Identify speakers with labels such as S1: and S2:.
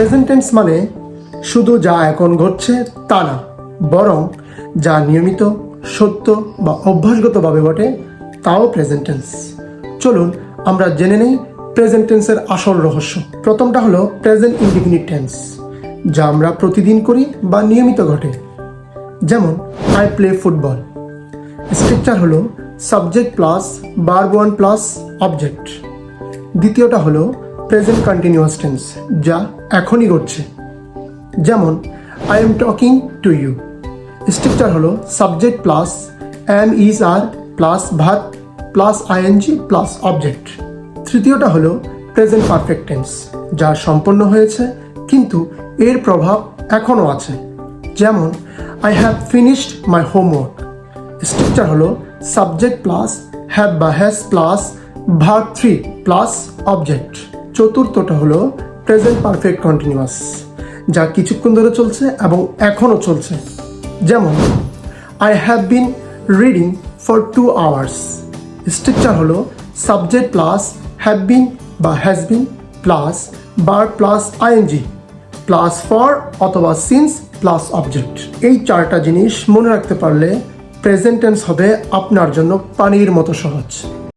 S1: Present tense মানে শুধু যা এখন ঘটছে তা না, বরং যা নিয়মিত, সত্য বা অভ্যাসগতভাবে ঘটে তাও প্রেজেন্ট টেন্স চলুন আমরা জেনে নেই প্রেজেন্ট টেন্সের আসল রহস্য। প্রথমটা হলো প্রেজেন্ট ইনডিফিনিট টেন্স যা আমরা প্রতিদিন করি বা নিয়মিত ঘটে। যেমন আই প্লে ফুটবল স্ট্রাকচার হলো subject plus verb one plus object দ্বিতীয়টা হলো প্রেজেন্ট কন্টিনিউয়াস টেন্স যা এখনই ঘটছে। যেমন I am talking to you structure হলো subject plus am is are plus ভাত প্লাস আইএনজি প্লাস অবজেক্ট তৃতীয়টা হলো প্রেজেন্ট পারফেক্ট টেন্স যা সম্পন্ন হয়েছে, কিন্তু এর প্রভাব এখনও আছে। যেমন I have finished my homework structure হলো সাবজেক্ট প্লাস হ্যাভ বা has plus verb three plus object চতুর্থটা হলো প্রেজেন্ট পারফেক্ট কন্টিনিউয়াস যা কিছুক্ষণ ধরে চলছে এবং এখনও চলছে। যেমন I have been reading for two hours structure হলো সাবজেক্ট প্লাস হ্যাভ বিন বা হ্যাজ বিন প্লাস বার প্লাস আইএনজি প্লাস ফর অথবা সিন্স প্লাস অবজেক্ট এই চারটা জিনিস মনে রাখতে পারলে প্রেজেন্ট টেন্স হবে আপনার জন্য পানির মতো সহজ।